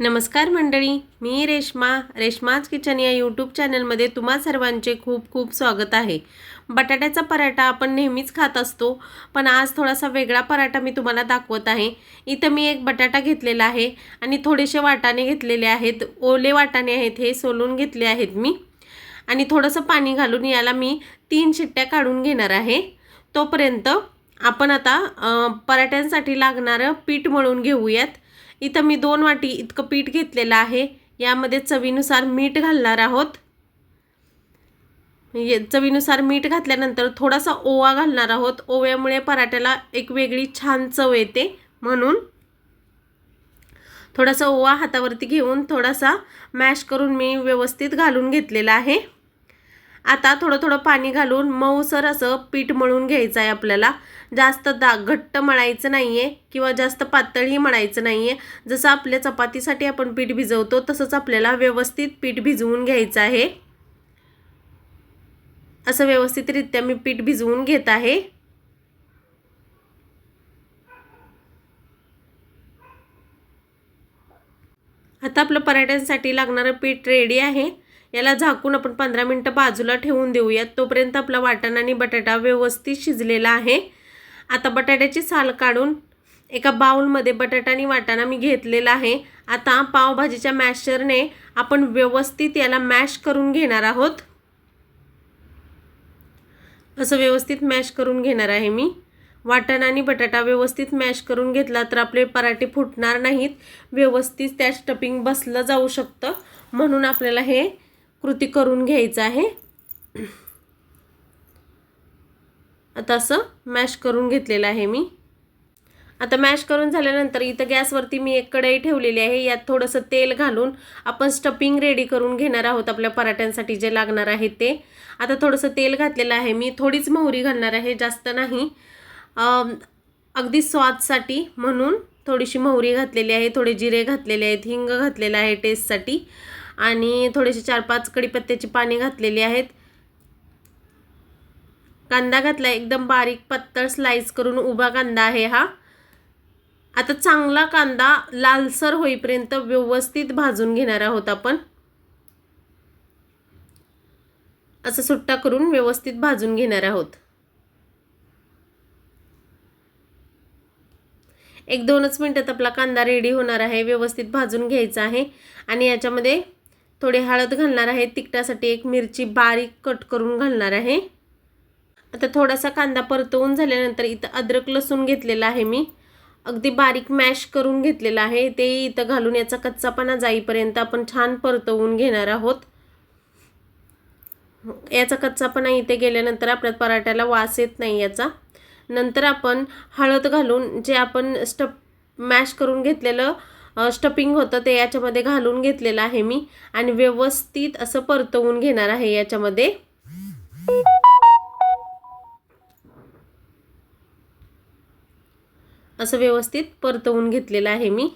नमस्कार मंडळी मी रेश्मा रेश्माज किचन या यूट्यूब चॅनलमध्ये तुम्हा सर्वांचे खूप खूप स्वागत आहे. बटाट्याचा पराठा आपण नेहमीच खात असतो पण आज थोडासा वेगळा पराठा मी तुम्हाला दाखवत आहे. इथं मी एक बटाटा घेतलेला आहे आणि थोडेसे वाटाणे घेतलेले आहेत. ओले वाटाणे आहेत हे सोलून घेतले आहेत मी. आणि थोडंसं पाणी घालून याला मी तीन शिट्ट्या काढून घेणार आहे. तोपर्यंत आपण आता पराठ्यांसाठी लागणारं पीठ मळून घेऊयात. इथं मी दोन वाटी इतकं पीठ घेतलेलं आहे. यामध्ये चवीनुसार मीठ घालणार आहोत. ये- चवीनुसार मीठ घातल्यानंतर थोडासा ओवा घालणार आहोत. ओव्यामुळे पराठ्याला एक वेगळी छान चव येते म्हणून. थोडासा ओवा हातावरती घेऊन थोडासा मॅश करून मी व्यवस्थित घालून घेतलेला आहे. आता थोडं थोडं पाणी घालून मऊसर असं पीठ मळून घ्यायचं आहे आपल्याला. जास्त दा घट्ट मळायचं नाही आहे किंवा जास्त पातळही मळायचं नाही आहे जसं आपल्या चपातीसाठी आपण पीठ भिजवतो तसंच आपल्याला व्यवस्थित पीठ भिजवून घ्यायचं आहे. असं व्यवस्थितरित्या मी पीठ भिजवून घेत आहे. आता आपलं पराठ्यांसाठी लागणारं पीठ रेडी आहे. याला झाकून आपण पंधरा मिनटं बाजूला ठेवून देऊयात. तोपर्यंत आपला वाटाणा आणि बटाटा व्यवस्थित शिजलेला आहे. आता बटाट्याची साल काढून एका बाउलमध्ये बटाटा आणि वाटाणा मी घेतलेला आहे. आता पावभाजीच्या मॅशरने आपण व्यवस्थित याला मॅश करून घेणार आहोत. असं व्यवस्थित मॅश करून घेणार आहे मी. वाटाणा आणि बटाटा व्यवस्थित मॅश करून घेतला तर आपले पराठे फुटणार नाहीत. व्यवस्थित त्या स्टपिंग बसलं जाऊ शकतं. म्हणून आपल्याला हे कृती करून घ्यायचं आहे. आता असं मॅश करून घेतलेलं आहे मी. आता मॅश करून झाल्यानंतर इथं गॅसवरती मी एक कढई ठेवलेली आहे. यात थोडंसं तेल घालून आपण स्टफिंग रेडी करून घेणार आहोत आपल्या पराठ्यांसाठी जे लागणार आहे ते. आता थोडंसं तेल घातलेलं आहे. मी थोडीच मोहरी घालणार आहे जास्त नाही. अगदी स्वादसाठी म्हणून थोडीशी मोहरी घातलेली आहे थोडे जिरे घातलेले आहेत हिंग घातलेलं आहे टेस्टसाठी आणि थोडेसे चार पाच कडीपत्त्याची पाने घातलेली आहेत. कांदा घातला एकदम बारीक पत्तळ स्लाइस करून उभा कांदा आहे हा. आता चांगला कांदा लालसर होईपर्यंत व्यवस्थित भाजून घेणार आहोत आपण. असं सुट्टा करून व्यवस्थित भाजून घेणार आहोत. एक दोनच मिनटात आपला कांदा रेडी होणार आहे व्यवस्थित भाजून घ्यायचा आहे. आणि याच्यामध्ये थोडी हळद घालणार आहे. तिखटासाठी एक मिरची बारीक कट करून घालणार आहे. आता थोडासा कांदा परतवून झाल्यानंतर इथं अद्रक लसूण घेतलेला आहे मी. अगदी बारीक मॅश करून घेतलेलं आहे. ते इथं घालून याचा कच्चापणा जाईपर्यंत आपण छान परतवून घेणार आहोत. याचा कच्चापणा इथे गेल्यानंतर आपल्या पराठ्याला वास येत नाही याचा. नंतर आपण हळद घालून जे आपण स्टप मॅश करून घेतलेलं स्टपिंग होतं ते याच्यामध्ये घालून घेतलेलं आहे मी. आणि व्यवस्थित असं परतवून घेणार आहे याच्यामध्ये. असं व्यवस्थित परतवून घेतलेलं आहे मी.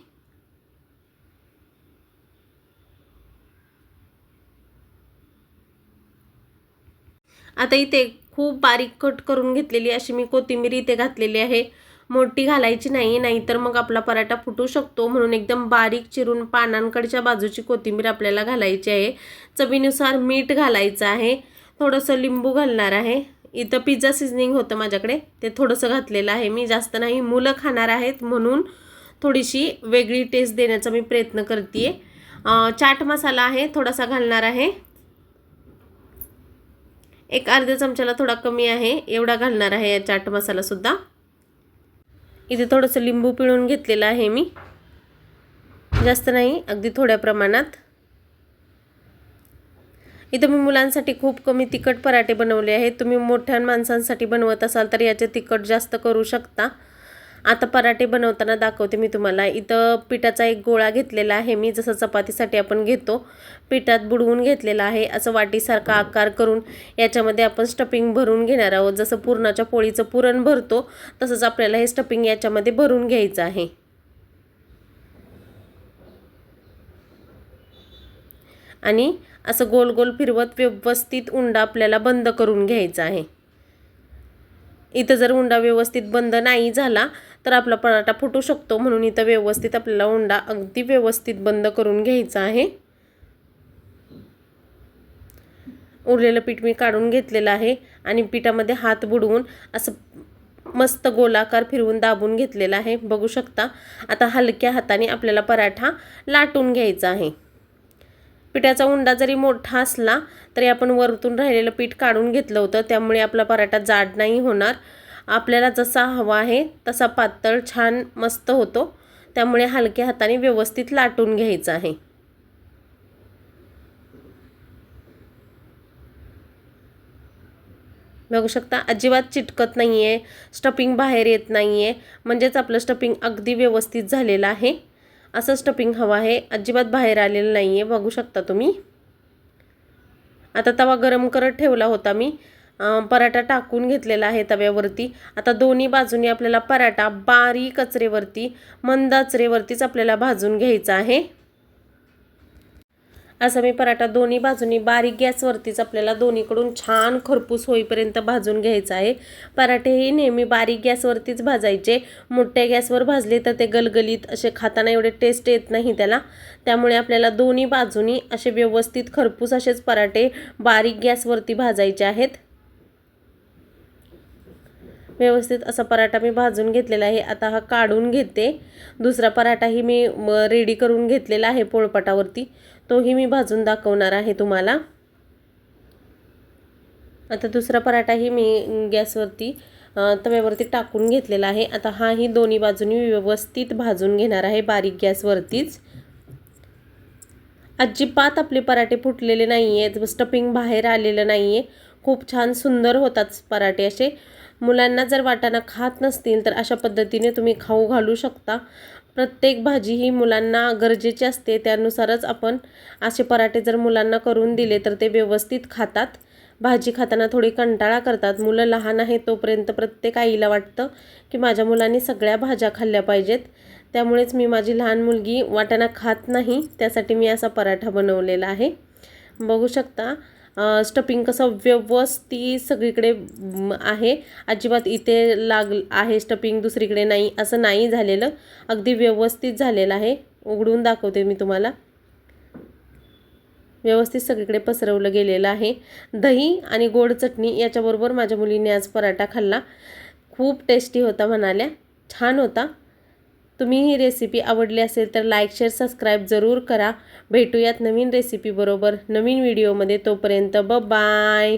आता इथे खूप बारीक कट करून घेतलेली अशी मी कोथिंबीर इथे घातलेली आहे. मोठी घालायची नाही नाहीतर मग आपला पराठा फुटू शकतो म्हणून एकदम बारीक चिरून पानांकडच्या बाजूची कोथिंबीर आपल्याला घालायची आहे. चवीनुसार मीठ घालायचं आहे. थोडंसं लिंबू घालणार आहे. इथं पिझ्झा सिझनिंग होतं माझ्याकडे. ते थोडंसं घातलेलं आहे. मी जास्त नाही मुलं खाणार आहेत म्हणून थोडीशी वेगळी टेस्ट देण्याचा मी प्रयत्न करते चाट मसाला आहे थोडासा घालणार आहे. एक अर्ध्या चमच्याला थोडा कमी आहे. एवढा घालणार आहे या चाट मसालासुद्धा इथे थोडंसं लिंबू पिळून घेतलेलं आहे मी. जास्त नाही अगदी थोड्या प्रमाणात. इथं मी मुलांसाठी खूप कमी तिखट पराठे बनवले आहेत. तुम्ही मोठ्या माणसांसाठी बनवत असाल तर याचे तिखट जास्त करू शकता. आता पराठे बनवताना दाखवते मी तुम्हाला. इथं पिठाचा एक गोळा घेतलेला आहे. मी जसं चपातीसाठी आपण घेतो पिठात बुडवून घेतलेला आहे. असं वाटीसारखा आकार करून याच्यामध्ये आपण स्टफिंग भरून घेणार आहोत. जसं पुरणाच्या पोळीचं पुरण भरतो तसंच आपल्याला हे स्टफिंग याच्यामध्ये भरून घ्यायचं आहे. आणि असं गोल गोल फिरवत व्यवस्थित उंडा आपल्याला बंद करून घ्यायचा आहे. इथं जर उंडा व्यवस्थित बंद नाही झाला तर आपला पराठा फुटू शकतो. म्हणून इथं व्यवस्थित आपल्याला उंडा अगदी व्यवस्थित बंद करून घ्यायचा आहे. उरलेलं पीठ मी काढून घेतलेलं आहे आणि पिठामध्ये हात बुडवून असं मस्त गोलाकार फिरवून दाबून घेतलेला आहे. बघू शकता आता हलक्या हाताने आपल्याला पराठा लाटून घ्यायचा आहे. पिठाचा उंडा जरी मोठा असला तरी आपण वरतून राहिलेलं पीठ काढून घेतलं होतं. त्यामुळे आपला पराठा जाड नाही होणार. आपल्याला जसा हवा आहे तसा पातळ छान मस्त होतो. त्यामुळे हलक्या हाताने व्यवस्थित लाटून घ्यायचं आहे. बघू शकता अजिबात चिटकत नाही आहे स्टफिंग बाहेर येत नाही आहे म्हणजेच आपलं स्टफिंग अगदी व्यवस्थित झालेलं आहे. असं स्टफिंग हवं आहे. अजिबात बाहेर आलेलं नाही आहे बघू शकता तुम्ही. आता तवा गरम करत ठेवला होता मी. पराठा टाकून घेतलेला आहे तव्यावरती. आता दोन्ही बाजूनी आपल्याला पराठा बारीक कचरेवरती मंद आचरेवरतीच आपल्याला भाजून घ्यायचा आहे. असा मी पराठा दोन्ही बाजूनी बारीक गॅसवरतीच आपल्याला दोन्हीकडून छान खरपूस होईपर्यंत भाजून घ्यायचा आहे. पराठेही नेहमी बारीक गॅसवरतीच भाजायचे. मोठ्या गॅसवर भाजले तर ते गलगलीत असे खाताना एवढे टेस्ट येत नाही त्याला. त्यामुळे आपल्याला दोन्ही बाजूनी असे व्यवस्थित खरपूस असेच पराठे बारीक गॅसवरती भाजायचे आहेत. व्यवस्थित असा पराठा मी भाजून घेतलेला आहे. आता हा काढून घेते. दुसरा पराठाही मी रेडी करून घेतलेला आहे पोळपाटावरती. तोही मी भाजून दाखवणार आहे तुम्हाला. आता दुसरा पराठाही मी गॅसवरती तव्यावरती टाकून घेतलेला आहे. आता हाही दोन्ही बाजूनी व्यवस्थित भाजून घेणार आहे बारीक गॅसवरतीच. अजिबात आपले पराठे फुटलेले नाही आहेत स्टफिंग बाहेर आलेलं नाही आहे खूप छान सुंदर होतात पराठे असे. मुलांना जर वाटाणा खात नसतील तर अशा पद्धतीने तुम्ही खाऊ घालू शकता. प्रत्येक भाजी ही मुलांना गरजेची असते. त्यानुसारच आपण असे पराठे जर मुलांना करून दिले तर ते व्यवस्थित खातात. भाजी खाताना थोडी कंटाळा करतात. मुलं लहान आहेत तोपर्यंत प्रत्येक आईला वाटतं की माझ्या मुलांनी सगळ्या भाज्या खाल्ल्या पाहिजेत. त्यामुळेच मी माझी लहान मुलगी वाटाणा खात नाही. त्यासाठी मी असा पराठा बनवलेला आहे. बघू शकता स्टफिंग कसं व्यवस्थित सगळीकडे आहे. अजिबात इथे लाग आहे स्टफिंग दुसरीकडे नाही असं नाही झालेलं. अगदी व्यवस्थित झालेलं आहे. उघडून दाखवते मी तुम्हाला. व्यवस्थित सगळीकडे पसरवलं गेलेलं आहे. दही आणि गोड चटणी याच्याबरोबर माझ्या मुलीने आज पराठा खाल्ला. खूप टेस्टी होता म्हणाल्या. छान होता. तुम्ही ही रेसिपी आवडली असेल तर लाईक शेअर सबस्क्राईब जरूर करा. भेटूयात नवीन रेसिपीबरोबर नवीन व्हिडिओमध्ये तोपर्यंत ब बाय